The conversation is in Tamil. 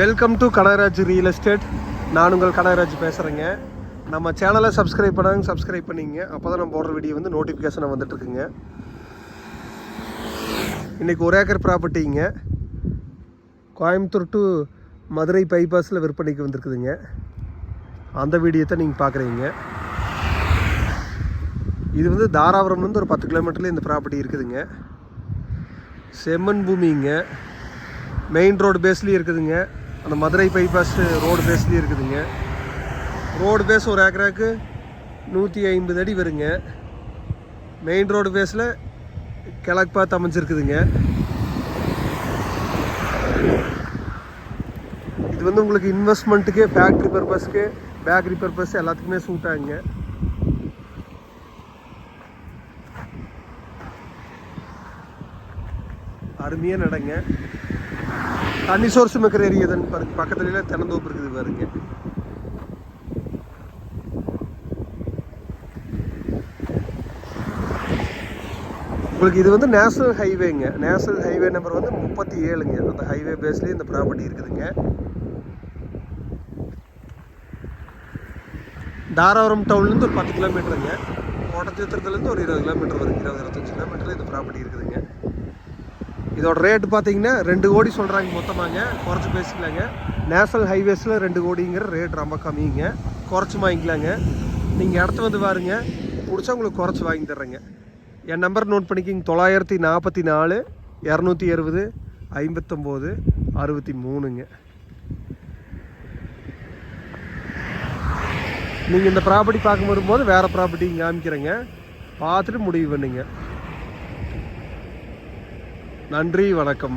Welcome to Kanagaraj real estate நான் உங்கள் கனகராஜ் பேசுகிறேங்க நம்ம சேனலை சப்ஸ்கிரைப் பண்ணாங்க சப்ஸ்கிரைப் பண்ணிங்க. அப்போ தான் நம்ம போடுற வீடியோ வந்து நோட்டிஃபிகேஷனாக வந்துட்டுருக்குங்க இன்றைக்கி ஒரு ஏக்கர் ப்ராப்பர்ட்டிங்க கோயம்புத்தூர் டு மதுரை பைபாஸில் விற்பனைக்கு வந்திருக்குதுங்க. அந்த வீடியோ தான் நீங்கள் பார்க்குறீங்க இது வந்து தாராபுரம்லேருந்து ஒரு பத்து கிலோமீட்டரில் இந்த ப்ராப்பர்ட்டி இருக்குதுங்க. செம்மண் பூமிங்க. மெயின் ரோடு பேஸ்லேயும் இருக்குதுங்க. அந்த மதுரை பைபாஸ் ரோடு பேஸ்லேயே இருக்குதுங்க. ரோடு பேஸ் ஒரு ஏக்கராக்கு நூற்றி ஐம்பது அடி வருங்க. மெயின் ரோடு பேஸில் கிழக்கு பார்த்து அமைஞ்சிருக்குதுங்க. இது வந்து உங்களுக்கு இன்வெஸ்ட்மெண்ட்டுக்கு ஃபேக்ட்ரி பர்பஸ்க்கு பேக்கரி பர்பஸ் எல்லாத்துக்குமே சூட் ஆகுங்க. அருமையாக நடங்க. தண்ணி சோர்ஸ் இருக்கிற ஏரியா தான் பாருங்க பக்கத்துல தென்னந்தோப்பு இருக்குது பாருங்க. உங்களுக்கு இது வந்து நேஷனல் ஹைவேங்க. நேஷனல் ஹைவே நம்பர் வந்து முப்பத்தி ஏழுங்க. அந்த ஹைவே பேஸ்லேயே இந்த ப்ராப்பர்ட்டி இருக்குதுங்க. தாராபுரம் டவுன்லேருந்து ஒரு பத்து கிலோமீட்டருங்க கோட்டச்சத்திரத்துலேருந்து ஒரு இருபது கிலோமீட்டர் வருங்க இருபது இருபத்தஞ்சு கிலோமீட்டரில் இந்த ப்ராப்பர்ட்டி இருக்குதுங்க. இதோட ரேட்டு பார்த்தீங்கன்னா ரெண்டு கோடி சொல்கிறாங்க மொத்தமாங்க. குறைச்சி பேசிக்கலாங்க. நேஷனல் ஹைவேஸில் ரெண்டு கோடிங்கிற ரேட் ரொம்ப கம்மிங்க. குறைச்சி வாங்கிக்கலாங்க. நீங்கள் இடத்த வந்து பாருங்க. பிடிச்சா உங்களுக்கு குறைச்சி வாங்கி தர்றேங்க. என் நம்பர் நோட் பண்ணிக்கிங்க. தொள்ளாயிரத்தி நாற்பத்தி நாலு இரநூத்தி அறுபது ஐம்பத்தொம்போது அறுபத்தி மூணுங்க. நீங்கள் இந்த ப்ராப்பர்ட்டி பார்க்க வரும்போது வேறு ப்ராப்பர்ட்டி காமிக்கிறேங்க. பார்த்துட்டு முடிவு பண்ணுங்கள் நன்றி வணக்கம்.